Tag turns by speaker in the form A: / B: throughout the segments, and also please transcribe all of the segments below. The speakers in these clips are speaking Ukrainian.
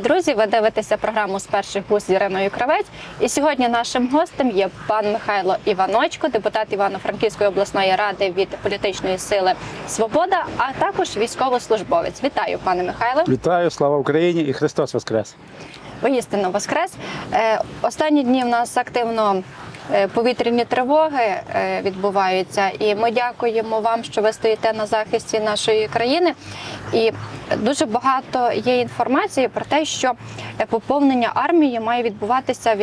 A: Вітаю, друзі! Ви дивитеся програму з перших вуз з Іриною Кравець. І сьогодні нашим гостем є пан Михайло Іваночко, депутат Івано-Франківської обласної ради від політичної сили Свобода, а також військовослужбовець. Вітаю, пане Михайло.
B: Вітаю, слава Україні і Христос Воскрес!
A: Воістину воскрес. Е, Останні дні в нас активно повітряні тривоги е, відбуваються, і ми дякуємо вам, що ви стоїте на захисті нашої країни. І дуже багато є інформації про те, що е, поповнення армії має відбуватися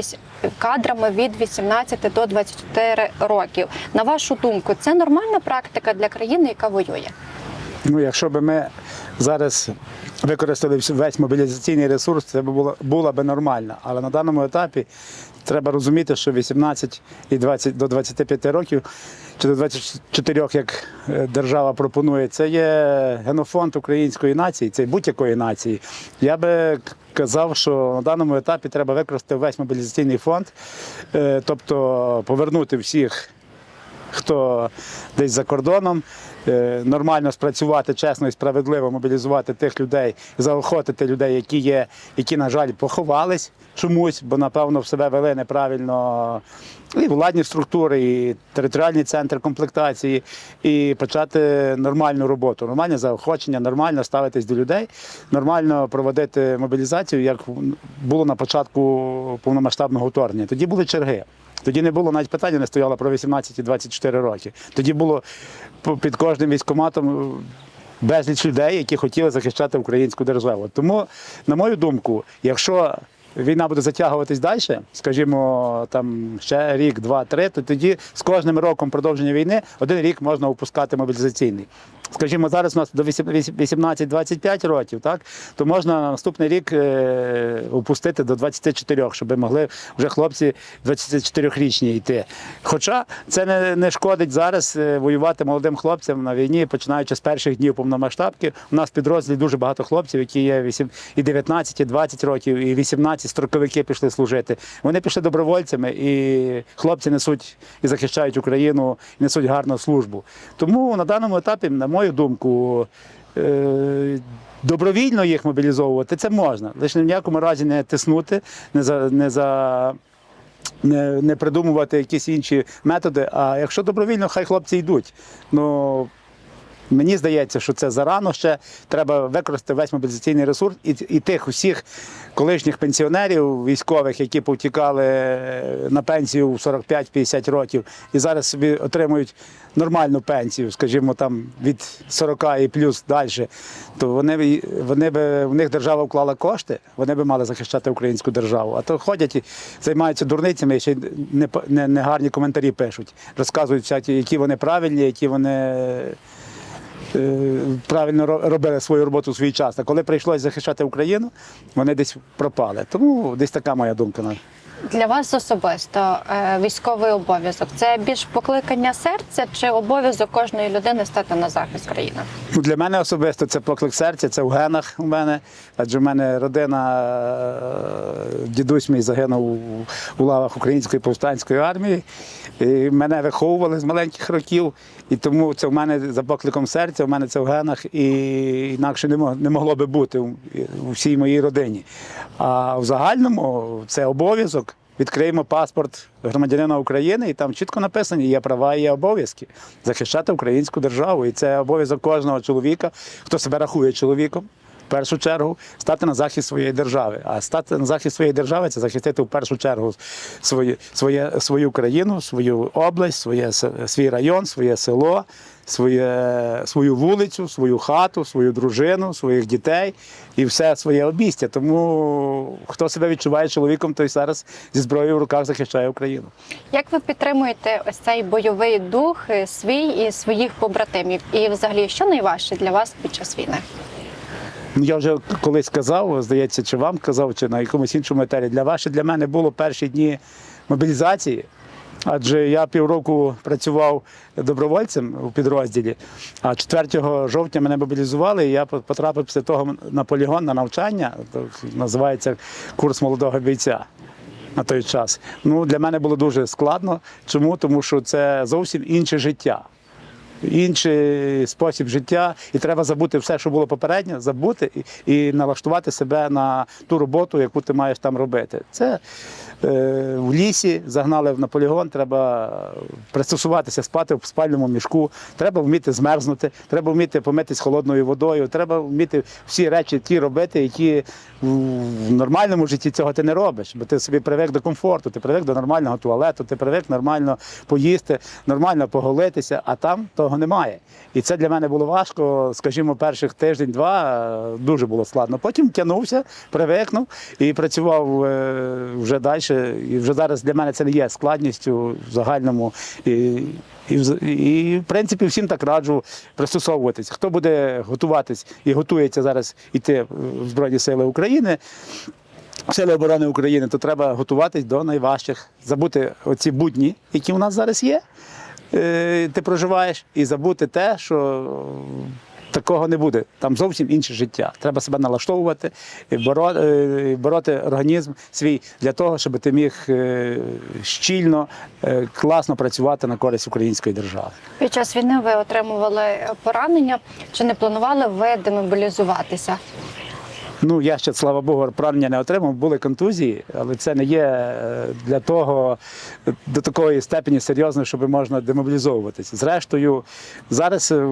A: кадрами від 18 до 24 років. На вашу думку, це нормальна практика для країни, яка воює?
B: Ну, якщо б ми зараз використали весь мобілізаційний ресурс, це б було, було б нормально. Але на даному етапі треба розуміти, що 18 і 20 до 25 років чи до 24, як е, держава пропонує, це є генофонд української нації, це будь-якої нації. Я би казав, що на даному етапі треба використати весь мобілізаційний фонд, е, тобто повернути всіх хто десь за кордоном, нормально спрацювати, чесно і справедливо мобілізувати тих людей, заохотити людей, які є, які, на жаль, поховались чомусь, бо напевно в себе вели неправильно і владні структури, і територіальний центр комплектації, і почати нормальну роботу, нормальне заохочення, нормально ставитись до людей, нормально проводити мобілізацію, як було на початку повномасштабного вторгнення. Тоді були черги. Тоді не було навіть питання, не стояло про 18 і 24 роки. Тоді було під кожним військкоматом е, безліч людей, які хотіли захищати українську державу. Тому, на мою думку, якщо війна буде затягуватись далі, скажімо, там ще рік, два, три, то тоді з кожним роком продовження війни один рік можна опускати мобілізаційний. Скажімо, зараз у нас до 18-25 років, так то можна на наступний рік е, опустити до 24, щоб могли вже хлопці 24-річні йти. Хоча це не, не шкодить зараз е, воювати молодим хлопцям на війні, починаючи з перших днів повномасштабки. У нас в підрозділі дуже багато хлопців, які є 8, і 19, і 20 років, і 18 строковики пішли служити. Вони пішли добровольцями, і хлопці несуть і захищають Україну, і несуть гарну службу. Тому на даному етапі, на мою думку, е, добровільно їх мобілізовувати це можна. Лише в ніякому разі не тиснути, не за не за. Не, не придумувати якісь інші методи. А якщо добровільно, хай хлопці йдуть. Ну мені здається, що це зарано ще. Треба використати весь мобілізаційний ресурс і, і тих усіх колишніх пенсіонерів військових, які повтікали на пенсію в 45-50 років, і зараз собі отримують нормальну пенсію, скажімо, там від 40 і плюс далі, то вони, вони б, в них держава вклала кошти, вони б мали захищати українську державу. А то ходять і займаються дурницями і ще не, не, не гарні коментарі пишуть, розказують всякі, які вони правильні, які вони е, правильно робили свою роботу в свій час. А коли прийшлося захищати Україну, вони десь пропали. Тому десь така моя думка.
A: Для вас особисто е, військовий обов'язок це більш покликання серця чи обов'язок кожної людини стати на захист країни?
B: Для мене особисто це поклик серця, це в генах у мене. Адже в мене родина, е, дідусь мій загинув у- у лавах Української повстанської армії. І мене виховували з маленьких років. І тому це в мене за покликом серця, в мене це в генах, і інакше не, мо- не могло би бути у всій моїй родині. А в загальному це обов'язок. Відкриємо паспорт громадянина України, і там чітко написані є права і є обов'язки захищати українську державу. І це обов'язок кожного чоловіка, хто себе рахує чоловіком. Першу чергу стати на захист своєї держави. А стати на захист своєї держави це захистити в першу чергу своє, своє, свою країну, свою область, своє, свій район, своє село, своє, свою вулицю, свою хату, свою дружину, своїх дітей і все своє обістя. Тому хто себе відчуває чоловіком, той зараз зі зброєю в руках захищає Україну.
A: Як ви підтримуєте ось цей бойовий дух е, свій і своїх побратимів? І взагалі, що найважче для вас під час війни?
B: Я вже колись казав, здається, чи вам казав, чи на якомусь іншому етері. Для вас для мене було перші дні мобілізації. Адже я півроку працював добровольцем у підрозділі, а 4 жовтня мене мобілізували, і я потрапив після того на полігон на навчання. Називається курс молодого бійця на той час. Ну, для мене було дуже складно. Чому? Тому що це зовсім інше життя. Інший спосіб життя, і треба забути все, що було попередньо, забути і, і налаштувати себе на ту роботу, яку ти маєш там робити. Це в лісі загнали на полігон, треба пристосуватися, спати в спальному мішку, треба вміти змерзнути, треба вміти помитись холодною водою, треба вміти всі речі ті робити, які в нормальному житті цього ти не робиш, бо ти собі привик до комфорту, ти привик до нормального туалету, ти привик нормально поїсти, нормально поголитися, а там того немає. І це для мене було важко, скажімо, перших тиждень-два е, дуже було складно. Потім тягнувся, привикнув і працював е, вже далі. І вже зараз для мене це не є складністю в загальному. І, і, і, в принципі, всім так раджу пристосовуватись. Хто буде готуватись і готується зараз іти в Збройні Сили України, Сили оборони України, то треба готуватись до найважчих, забути оці будні, які у нас зараз є. е, Ти проживаєш, і забути те, що такого не буде. Там зовсім інше життя. Треба себе налаштовувати, і боро- е, бороти організм свій для того, щоб ти міг е, щільно, е, класно працювати на користь української держави.
A: Під час війни ви отримували поранення. Чи не планували ви демобілізуватися?
B: Ну, я ще, слава Богу, поранення не отримав, були контузії, але це не є е, для того, е, до такої степені серйозно, щоб можна демобілізовуватись. Зрештою, зараз е,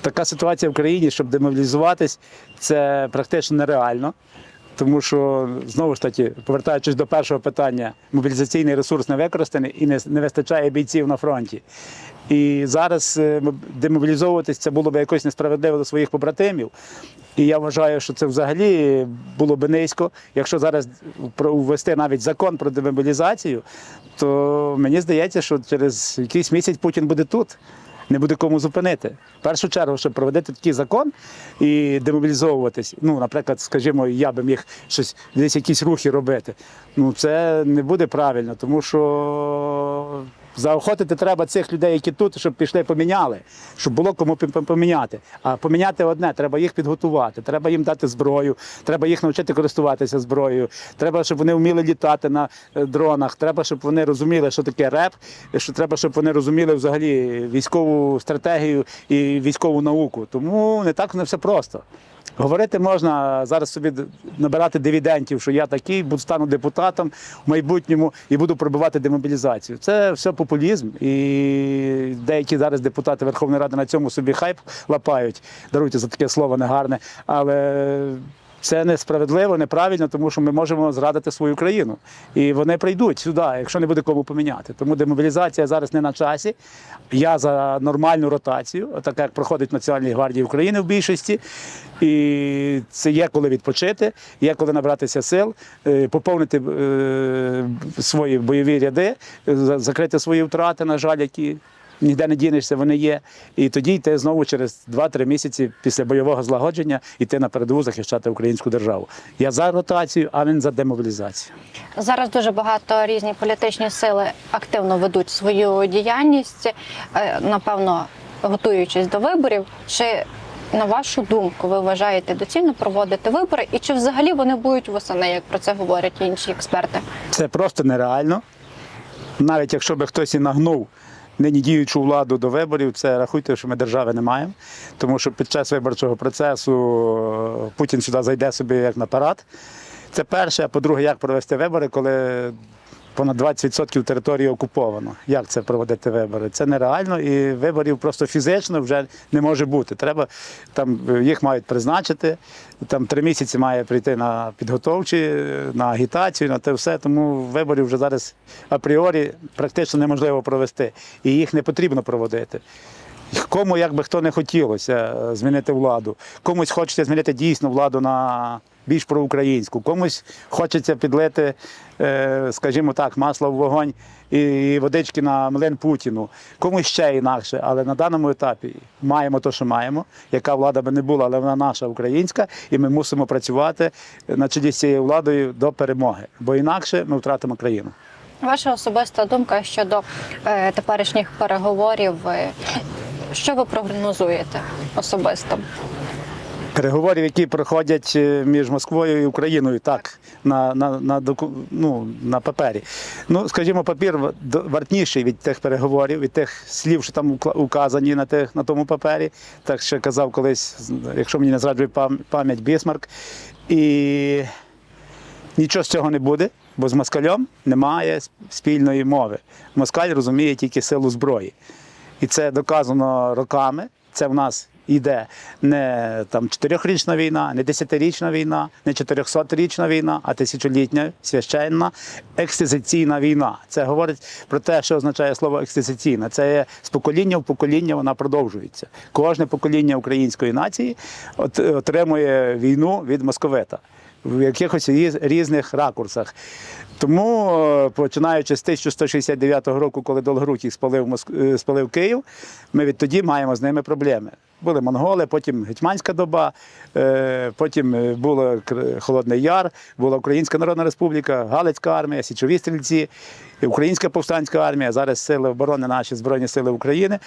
B: така ситуація в країні, щоб демобілізуватись, це практично нереально. Тому що знову ж таки, повертаючись до першого питання, мобілізаційний ресурс не використаний і не, не вистачає бійців на фронті. І зараз е, демобілізовуватись це було б якось несправедливо до своїх побратимів. І я вважаю, що це взагалі було б низько. Якщо зараз ввести навіть закон про демобілізацію, то мені здається, що через якийсь місяць Путін буде тут. Не буде кому зупинити. В першу чергу, щоб проводити такий закон і демобілізовуватись. Ну, наприклад, скажімо, я би міг щось десь якісь рухи робити. Ну це не буде правильно, тому що заохотити треба цих людей, які тут, щоб пішли поміняли, щоб було кому пом- пом- поміняти. А поміняти одне, треба їх підготувати, треба їм дати зброю, треба їх навчити користуватися зброєю. Треба, щоб вони вміли літати на е, дронах. Треба, щоб вони розуміли, що таке реп. Що треба, щоб вони розуміли взагалі військову стратегію і військову науку. Тому не так не все просто. Говорити можна зараз собі набирати дивідентів, що я такий, буду стану депутатом в майбутньому і буду пробивати демобілізацію. Це все популізм. І деякі зараз депутати Верховної Ради на цьому собі хайп лапають. Даруйте за таке слово негарне. Але це несправедливо, неправильно, тому що ми можемо зрадити свою країну. І вони прийдуть сюди, якщо не буде кому поміняти. Тому демобілізація зараз не на часі. Я за нормальну ротацію, так як проходить Національній гвардії України в більшості. І це є коли відпочити, є коли набратися сил, е, поповнити е, свої бойові ряди, закрити свої втрати, на жаль, які ніде не дінешся, вони є. І тоді йти знову через 2-3 місяці після бойового злагодження йти на передову захищати українську державу. Я за ротацію, а він за демобілізацію.
A: Зараз дуже багато різні політичні сили активно ведуть свою діяльність, е, напевно, готуючись до виборів. Чи на вашу думку ви вважаєте доцільно проводити вибори, і чи взагалі вони будуть восени, як про це говорять інші експерти?
B: Це просто нереально. Навіть якщо би хтось і нагнув нині діючу владу до виборів, це рахуйте, що ми держави не маємо. Тому що під час виборчого процесу е, Путін сюди зайде собі як на парад. Це перше, а по-друге, як провести вибори, коли понад 20% території окуповано. Як це проводити вибори? Це нереально, і виборів просто фізично вже не може бути. Треба там е, їх мають призначити. Там три місяці має прийти на підготовчі, на агітацію, на те все. Тому виборів вже зараз апріорі практично неможливо провести, і їх не потрібно проводити. Кому як би хто не хотілося е, змінити владу, комусь хочеться змінити дійсно владу на більш проукраїнську, комусь хочеться підлити, е, скажімо так, масло в вогонь і водички на млин Путіну, комусь ще інакше. Але на даному етапі маємо те, що маємо. Яка влада би не була, але вона наша українська, і ми мусимо працювати на чолі з цією владою до перемоги, бо інакше ми втратимо країну.
A: Ваша особиста думка щодо е, теперішніх переговорів. е, що ви прогнозуєте особисто?
B: Переговорів, які проходять е, між Москвою і Україною, так, на, на, на, ну, на папері. Ну, скажімо, папір вартніший від тих переговорів, від тих слів, що там указані на, тих, на тому папері. Так ще казав колись, якщо мені не зраджує пам'ять Бісмарк. І Нічого з цього не буде, бо з москалем немає спільної мови. Москаль розуміє тільки силу зброї. І це доказано роками. Це в нас йде не там чотирьохрічна війна, не десятирічна війна, не чотирьохсотрічна війна, а тисячолітня священна екстезиційна війна. Це говорить про те, що означає слово екстезиційна. Це є з покоління в покоління вона продовжується. Кожне покоління української нації от- отримує війну від московита в якихось різних ракурсах. Тому, е, починаючи з 1169 року, коли Долгорукий спалив, Моск- е, спалив Київ, ми відтоді маємо з ними проблеми. Були монголи, потім Гетьманська доба, е, потім Кр- Холодний Яр, була Українська Народна Республіка, Галицька армія, Січові стрільці, Українська повстанська армія. Зараз сили оборони, наші Збройні Сили України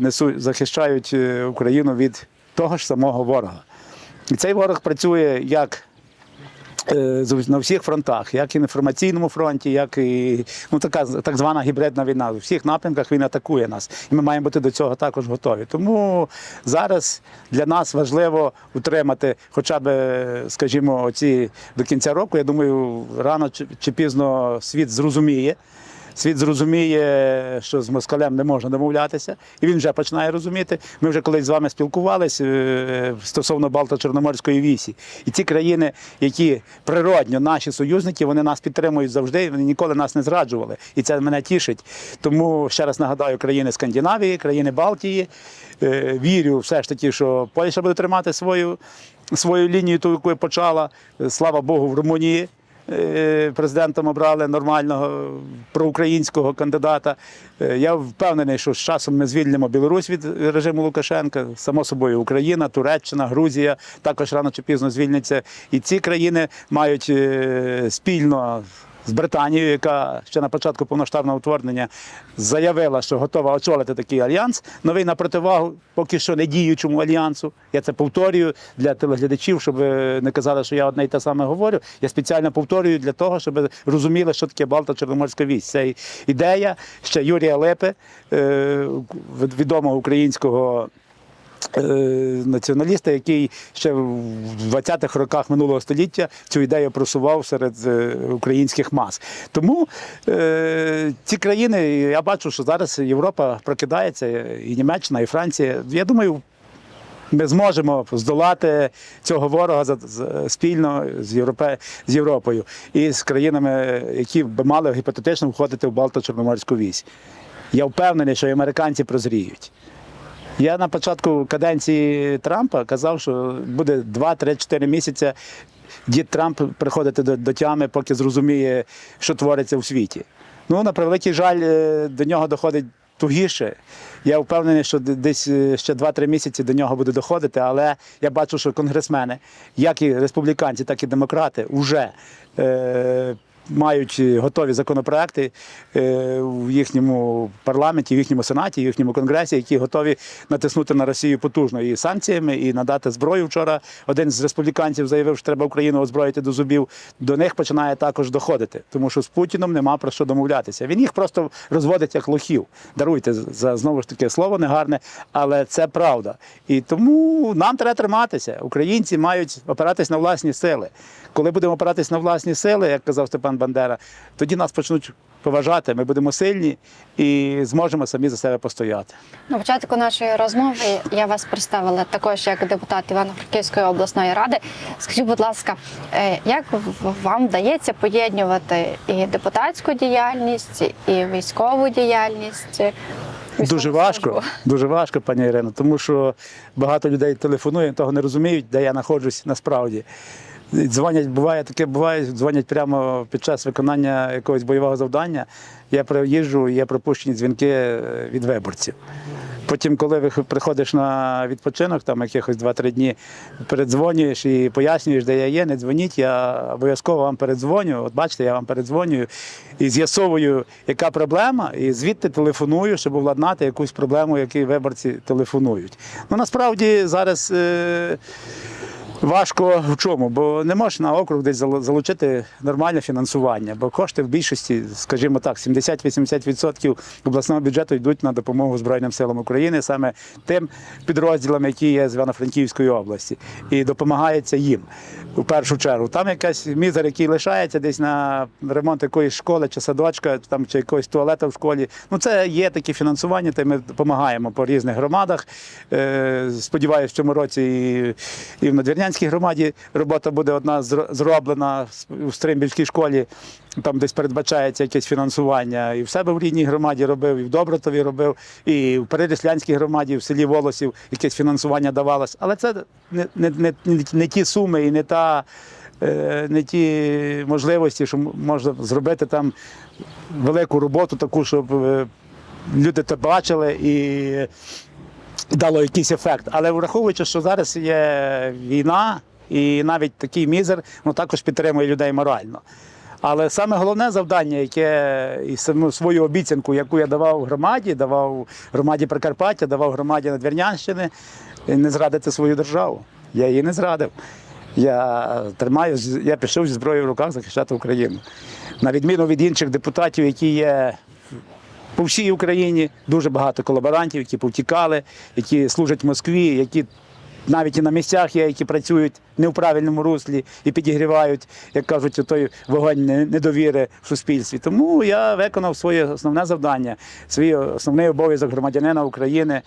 B: несуть, захищають Україну від того ж самого ворога. І цей ворог працює як на всіх фронтах, як і на інформаційному фронті, як і ну, така так звана гібридна війна. У всіх напрямках він атакує нас. І ми маємо бути до цього також готові. Тому зараз для нас важливо утримати хоча б, скажімо, оці до кінця року. Я думаю, рано чи, чи пізно світ зрозуміє. Світ зрозуміє, що з москалем не можна домовлятися, і він вже починає розуміти. Ми вже колись з вами спілкувалися е, стосовно Балто-Чорноморської вісі. І ті країни, які природньо наші союзники, вони нас підтримують завжди, вони ніколи нас не зраджували. І це мене тішить. Тому ще раз нагадаю, країни Скандинавії, країни Балтії. е, Вірю все ж таки, що Польща буде тримати свою, свою лінію, ту, яку почала. Слава Богу, в Румунії президентом обрали нормального проукраїнського кандидата. Е, Я впевнений, що з часом ми звільнимо Білорусь від режиму Лукашенка, само собою Україна, Туреччина, Грузія також рано чи пізно звільняться. І ці країни мають е, спільно. З Британією, яка ще на початку повноштабного вторгнення заявила, що готова очолити такий альянс, новий на противагу поки що не діючому альянсу. Я це повторюю для телеглядачів, щоб не казали, що я одне й те саме говорю. Я спеціально повторюю для того, щоб розуміли, що таке Балто-Чорноморська вісь. Це ідея ще Юрія Лепи, е, відомого українського. Е, Націоналіста, який ще в 20-х роках минулого століття цю ідею просував серед е, українських мас. Тому е, ці країни, я бачу, що зараз Європа прокидається, і Німеччина, і Франція. Я думаю, ми зможемо здолати цього ворога за, спільно з, Європе, з Європою і з країнами, які б мали гіпотетично входити в Балто-Чорноморську вісь. Я впевнений, що і американці прозріють. Я на початку каденції Трампа казав, що буде 2-3-4 місяці дід Трамп приходити до, до тями, поки зрозуміє, що твориться у світі. Ну, на превеликий жаль, е, до нього доходить тугіше. Я впевнений, що десь е, ще 2-3 місяці до нього буде доходити, але я бачу, що конгресмени, як і республіканці, так і демократи, вже е, мають готові законопроекти е, в їхньому парламенті, в їхньому сенаті, в їхньому конгресі, які готові натиснути на Росію потужно і санкціями, і надати зброю. Вчора один з республіканців заявив, що треба Україну озброїти до зубів. До них починає також доходити, тому що з Путіном нема про що домовлятися. Він їх просто розводить як лохів. Даруйте за знову ж таки слово негарне, але це правда. І тому нам треба триматися. Українці мають опиратись на власні сили. Коли будемо опиратись на власні сили, як казав Степан Бандера, тоді нас почнуть поважати. Ми будемо сильні і зможемо самі за себе постояти.
A: На початку нашої розмови я вас представила також як депутат Івано-Франківської обласної ради. Скажіть, будь ласка, е, як вам вдається поєднувати і депутатську діяльність, і військову діяльність?
B: Дуже важко, дуже важко, пані Ірино, тому що багато людей телефонує, того не розуміють, де я знаходжусь насправді. Дзвонять, буває таке, буває, дзвонять прямо під час виконання якогось бойового завдання. Я приїжджу, і є пропущені дзвінки е, від виборців. Потім, коли ви приходиш на відпочинок, там якихось 2-3 дні, передзвонюєш і пояснюєш, де я є, не дзвоніть, я обов'язково вам передзвоню. От бачите, я вам передзвонюю і з'ясовую, яка проблема, і звідти телефоную, щоб владнати якусь проблему, які виборці телефонують. Ну насправді зараз. Е- Важко в чому, бо не можеш на округ десь залучити нормальне фінансування, бо кошти в більшості, скажімо так, 70-80% обласного бюджету йдуть на допомогу Збройним силам України, саме тим підрозділам, які є з Івано-Франківської області, і допомагається їм у першу чергу. Там якась мізер, який лишається десь на ремонт якоїсь школи чи садочка, там чи якогось туалету в школі. Ну це є такі фінансування, то ми допомагаємо по різних громадах. Е, Сподіваюся, в цьому році і в Надвірнянській громаді робота буде одна зроблена у Стримбільській школі. Там десь передбачається якесь фінансування. І в себе в рідній громаді робив, і в Добротові робив, і в Переріслянській громаді, в селі Волосів якесь фінансування давалось. Але це не, не, не, не, не ті суми і не та. е, Не ті можливості, що можна зробити там велику роботу, таку, щоб е, люди це бачили і дало якийсь ефект. Але враховуючи, що зараз є війна, і навіть такий мізер ну, також підтримує людей морально. Але саме головне завдання, яке і саму свою обіцянку, яку я давав громаді, давав громаді Прикарпаття, давав громаді Надвірнянщини, не зрадити свою державу. Я її не зрадив. Я тримаю, я пішов зі зброєю в руках захищати Україну. На відміну від інших депутатів, які є по всій Україні дуже багато колаборантів, які повтікали, які служать Москві, які навіть і на місцях є, які працюють не в правильному руслі і підігрівають, як кажуть, той вогонь недовіри в суспільстві. Тому я виконав своє основне завдання, свій основний обов'язок громадянина України,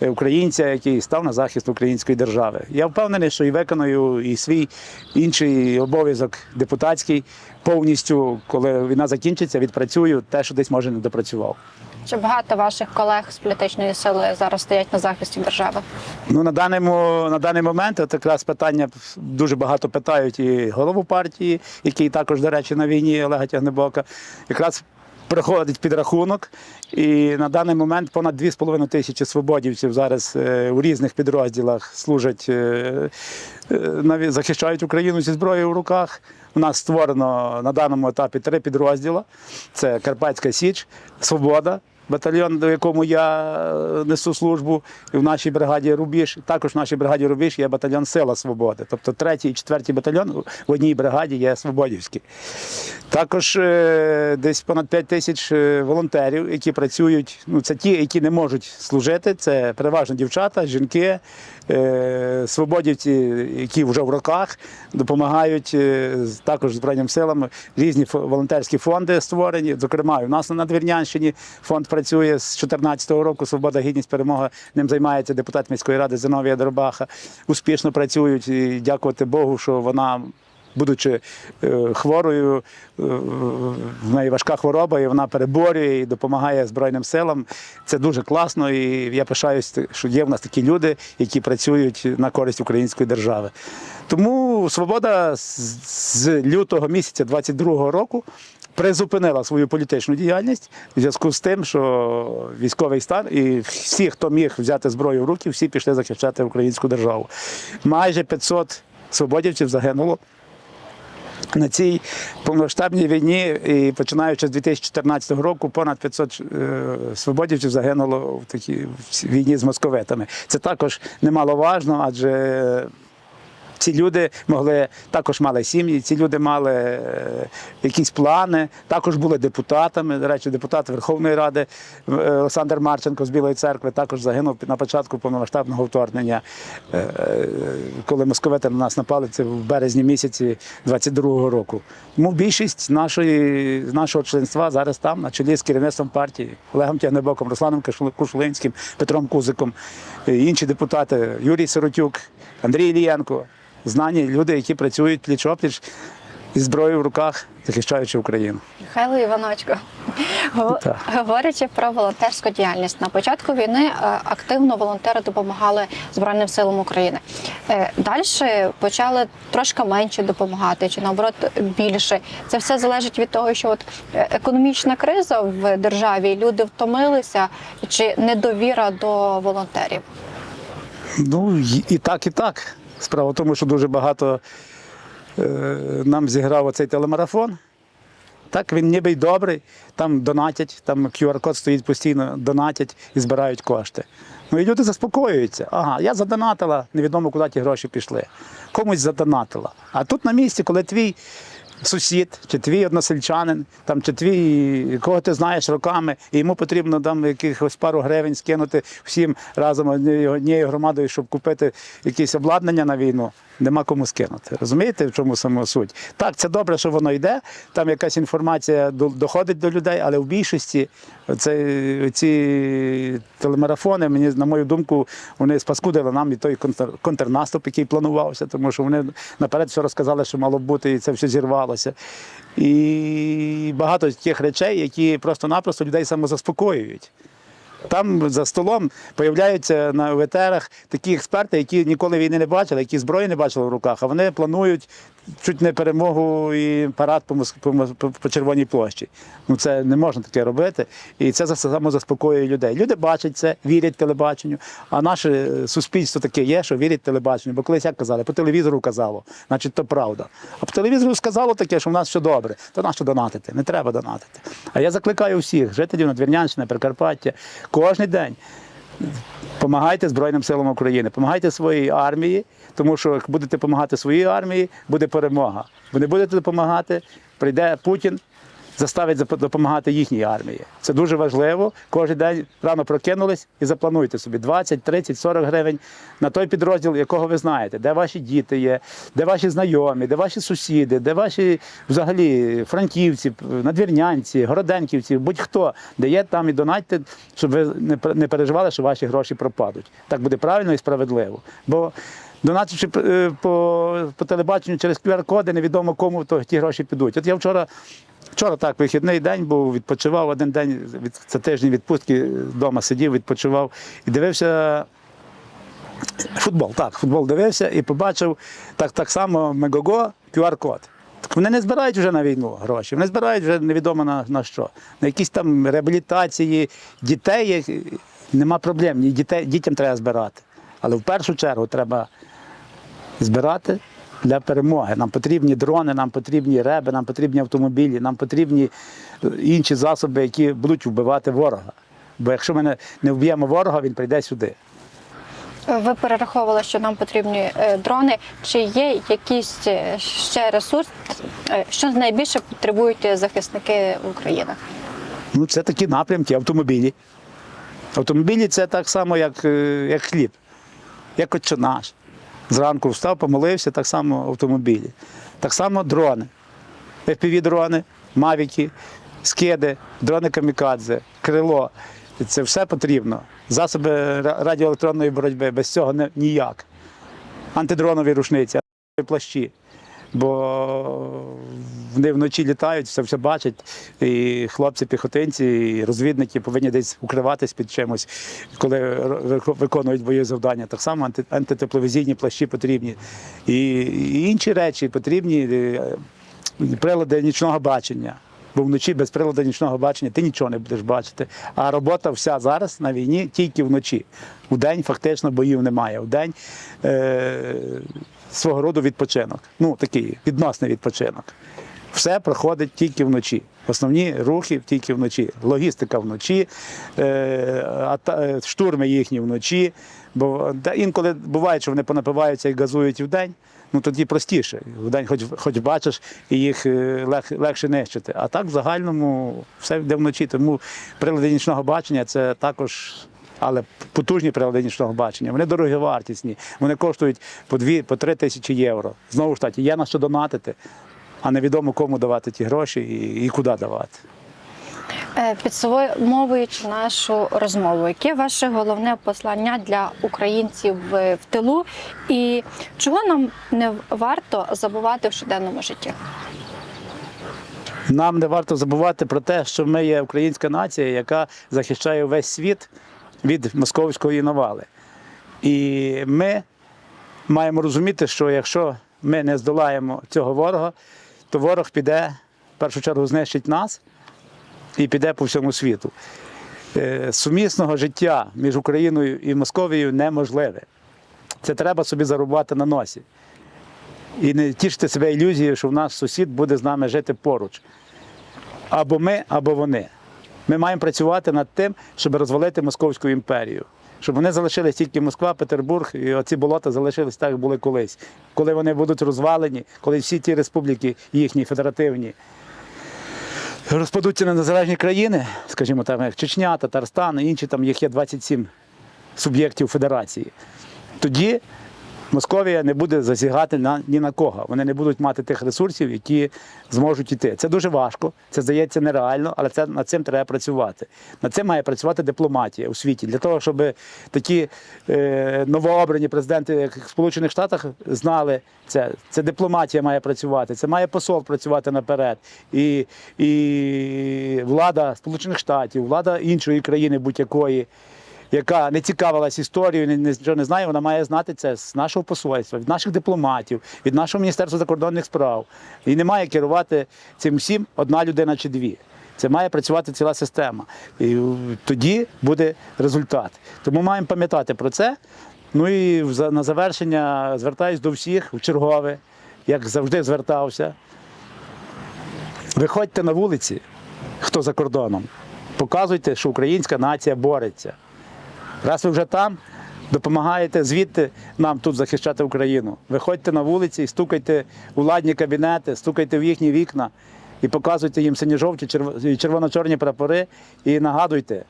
B: е, українця, який став на захист української держави. Я впевнений, що і виконую і свій інший обов'язок депутатський повністю, коли війна закінчиться, відпрацюю те, що десь може не допрацював.
A: Чи багато ваших колег з політичної сили зараз стоять на захисті держави?
B: Ну на даному на даний момент от якраз питання дуже багато питають і голову партії, який також, до речі, на війні Олега Тягнебока. Якраз приходить підрахунок, і на даний момент понад 2,5 тисячі свободівців зараз е, у різних підрозділах служать, е, е, захищають Україну зі зброєю в руках. У нас створено на даному етапі три підрозділи: це Карпатська Січ, Свобода, батальйон, до якому я е, несу службу, і в нашій бригаді Рубіж. Також в нашій бригаді Рубіж є батальйон Сила Свободи. Тобто третій і четвертий батальйон в одній бригаді є Свободівський. Також е, десь понад 5 тисяч е, волонтерів, які працюють. Ну, це ті, які не можуть служити. Це переважно дівчата, жінки, свободівці, які вже в роках допомагають також Збройним силам. Різні волонтерські фонди створені. Зокрема, у нас на Надвірнянщині фонд працює з 2014 року. Свобода, гідність, перемога. Ним займається депутат міської ради Зиновія Дробаха. Успішно працюють і дякувати Богу, що вона. Будучи е, хворою, е, в неї важка хвороба, і вона переборює і допомагає Збройним силам. Це дуже класно, і я пишаюсь, що є в нас такі люди, які працюють на користь української держави. Тому свобода з лютого місяця 22-го року призупинила свою політичну діяльність в зв'язку з тим, що військовий стан і всі, хто міг взяти зброю в руки, всі пішли захищати українську державу. Майже 500 свободівців загинуло на цій повномасштабній війні, і починаючи з 2014 року, понад 500 е, свободівців загинуло в такій війні з московитами. Це також немаловажно, адже ці люди могли також мали сім'ї, ці люди мали е, якісь плани, також були депутатами. До речі, депутат Верховної Ради е, Олександр Марченко з Білої церкви також загинув на початку повномасштабного вторгнення, е, коли московити на нас напали. Це в березні місяці 22-го року. Тому більшість нашої нашого членства зараз там, на чолі з керівництвом партії Олегом Тягнебоком, Русланом Кушулинським, Петром Кузиком, інші депутати Юрій Сиротюк, Андрій Ілієнко. Знані люди, які працюють пліч-опліч зі зброєю в руках, захищаючи Україну.
A: Михайло
B: Так.
A: говорячи про волонтерську діяльність, на початку війни е, активно волонтери допомагали Збройним силам України. Далі почали трошки менше допомагати, чи наоборот більше. Це все залежить від того, що от е, економічна криза в державі, люди втомилися, чи недовіра до волонтерів.
B: Ну, і так, і так. Справа в тому, що дуже багато е, нам зіграв оцей телемарафон. Так, він ніби й добрий, там донатять, там QR-код стоїть постійно, донатять і збирають кошти. Ну і люди заспокоюються. Ага, я задонатила, невідомо, куди ті гроші пішли. Комусь задонатила. А тут на місці, коли твій сусід, чи твій односельчанин, там, чи твій, кого ти знаєш роками, і йому потрібно там якихось пару гривень скинути всім разом однією громадою, щоб купити якесь обладнання на війну. Нема кому скинути. Розумієте, в чому саме суть? Так, це добре, що воно йде. Там якась інформація до- доходить до людей, але в більшості це, ці телемарафони, мені, на мою думку, вони спаскудили нам і той контр, контрнаступ, який планувався, тому що вони наперед все розказали, що мало бути, і це все зірвалося. І багато тих речей, які просто-напросто людей самозаспокоюють. Там за столом появляються на ветерах такі експерти, які ніколи війни не бачили, які зброї не бачили в руках, а вони планують чуть не перемогу і парад по, по, по, Червоній площі. Ну це не можна таке робити. І це за- самозаспокоює людей. Люди бачать це, вірять телебаченню. А наше е, суспільство таке є, що вірять телебаченню. Бо колись як казали, по телевізору казало, значить то правда. А по телевізору сказало таке, що в нас все добре, то на що донатити? Не треба донатити. А я закликаю всіх жителів Надвірнянщини, Прикарпаття, кожен день Помагайте Збройним силам України, допомагайте своїй армії, тому що як будете допомагати своїй армії, буде перемога. Ви не будете допомагати, прийде Путін, заставить допомагати їхній армії. Це дуже важливо. Кожен день рано прокинулись і заплануйте собі 20, 30, 40 гривень на той підрозділ, якого ви знаєте, де ваші діти є, де ваші знайомі, де ваші сусіди, де ваші взагалі франківці, надвірнянці, городенківці, будь-хто, де є там і донатьте, щоб ви не переживали, що ваші гроші пропадуть. Так буде правильно і справедливо. Бо донативши е, по, по телебаченню через QR-коди, невідомо кому то ті гроші підуть. От я вчора. Вчора так, вихідний день був, відпочивав один день від це тиждень відпустки вдома сидів, відпочивав і дивився футбол. Так, футбол дивився і побачив так, так само Мегого QR-код. Так вони не збирають вже на війну гроші, вони збирають вже невідомо на, на що. На якісь там реабілітації дітей нема проблем, дітей, дітям треба збирати. Але в першу чергу треба збирати для перемоги. Нам потрібні дрони, нам потрібні реби, нам потрібні автомобілі, нам потрібні е, інші засоби, які будуть вбивати ворога. Бо якщо ми не, вб'ємо ворога, він прийде сюди.
A: Ви перераховували, що нам потрібні е, дрони. Чи є якийсь е, ще ресурс, що найбільше потребують захисники України?
B: Ну, це такі напрямки, автомобілі. Автомобілі це так само, як, як хліб, як отче наш. Зранку встав, помолився, так само автомобілі. Так само дрони. FPV-дрони, мавіки, скиди, дрони камікадзе, крило. Це все потрібно. Засоби радіоелектронної боротьби, без цього ніяк. Антидронові рушниці, плащі. Бо вони вночі літають, все все бачать. І хлопці, піхотинці, і розвідники повинні десь укриватись під чимось, коли виконують бойові завдання. Так само анти, антитепловізійні плащі потрібні. І, і інші речі потрібні е, прилади нічного бачення. Бо вночі без приладу нічного бачення ти нічого не будеш бачити. А робота вся зараз на війні тільки вночі. Вдень фактично боїв немає. Вдень е, свого роду відпочинок. Ну, такий відносний відпочинок. Все проходить тільки вночі. Основні рухи тільки вночі. Логістика вночі, е, е, штурми їхні вночі. Бо інколи буває, що вони понапиваються і газують вдень. Ну тоді простіше. Вдень хоч, хоч бачиш, і їх е, лег, легше нищити. А так в загальному все йде вночі. Тому прилади нічного бачення це також. Але потужні прилади нічного бачення, вони дороговартісні, вони коштують по 2 по тисячі євро. Знову ж таки, є на що донатити, а невідомо кому давати ті гроші і, і куди давати.
A: Е, Підсумовуючи нашу розмову, яке ваше головне послання для українців в в тилу, і чого нам не варто забувати в щоденному житті?
B: Нам не варто забувати про те, що ми є українська нація, яка захищає весь світ від московської навали. І ми маємо розуміти, що якщо ми не здолаємо цього ворога, то ворог піде в першу чергу знищить нас і піде по всьому світу. Е, Сумісного життя між Україною і Московією неможливе. Це треба собі зарубати на носі. І не тішити себе ілюзією, що в наш сусід буде з нами жити поруч. Або ми, або вони. Ми маємо працювати над тим, щоб розвалити Московську імперію. Щоб вони залишились тільки Москва, Петербург, і оці болота залишились так, як були колись. Коли вони будуть розвалені, коли всі ті республіки їхні федеративні розпадуться на незалежні країни, скажімо там, як Чечня, Татарстан, інші там їх є 27 суб'єктів федерації, тоді Московія не буде засягати на, ні на кого. Вони не будуть мати тих ресурсів, які зможуть йти. Це дуже важко, це здається нереально, але це, над цим треба працювати. Над цим має працювати дипломатія у світі для того, щоб такі е, новообрані президенти, як в Сполучених Штатах, знали це. Це дипломатія має працювати, це має посол працювати наперед. І, і влада Сполучених Штатів, влада іншої країни будь-якої яка не цікавилась історією, нічого не знає, вона має знати це з нашого посольства, від наших дипломатів, від нашого Міністерства закордонних справ. І не має керувати цим всім одна людина чи дві. Це має працювати ціла система. І тоді буде результат. Тому маємо пам'ятати про це. Ну і на завершення звертаюсь до всіх в чергове, як завжди звертався. Виходьте на вулиці, хто за кордоном, показуйте, що українська нація бореться. Раз ви вже там, допомагаєте звідти нам тут захищати Україну. Виходьте на вулиці і стукайте у ладні кабінети, стукайте в їхні вікна і показуйте їм сині-жовті червоно-чорні прапори і нагадуйте,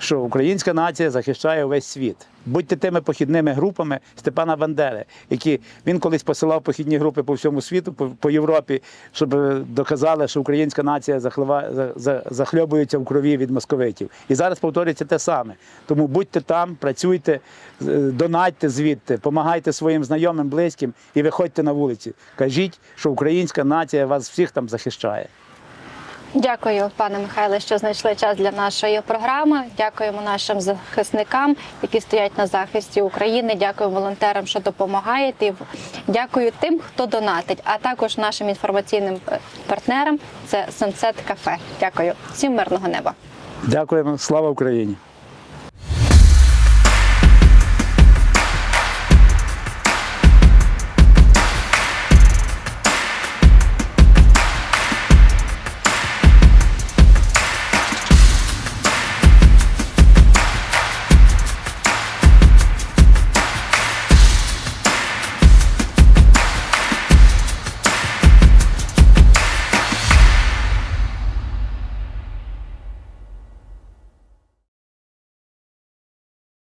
B: що українська нація захищає увесь світ. Будьте тими похідними групами Степана Бандери, які він колись посилав похідні групи по всьому світу, по, по Європі, щоб е, доказали, що українська нація захлива, за- за- захльобується в крові від московитів. І зараз повторюється те саме. Тому будьте там, працюйте, е, донатьте звідти, допомагайте своїм знайомим, близьким і виходьте на вулиці. Кажіть, що українська нація вас всіх там захищає.
A: Дякую, пане Михайле, що знайшли час для нашої програми. Дякуємо нашим захисникам, які стоять на захисті України. Дякую волонтерам, що допомагають. І Дякую тим, хто донатить, а також нашим інформаційним е, партнерам. Це Sunset Cafe. Дякую. Всім мирного неба.
B: Дякуємо, слава Україні!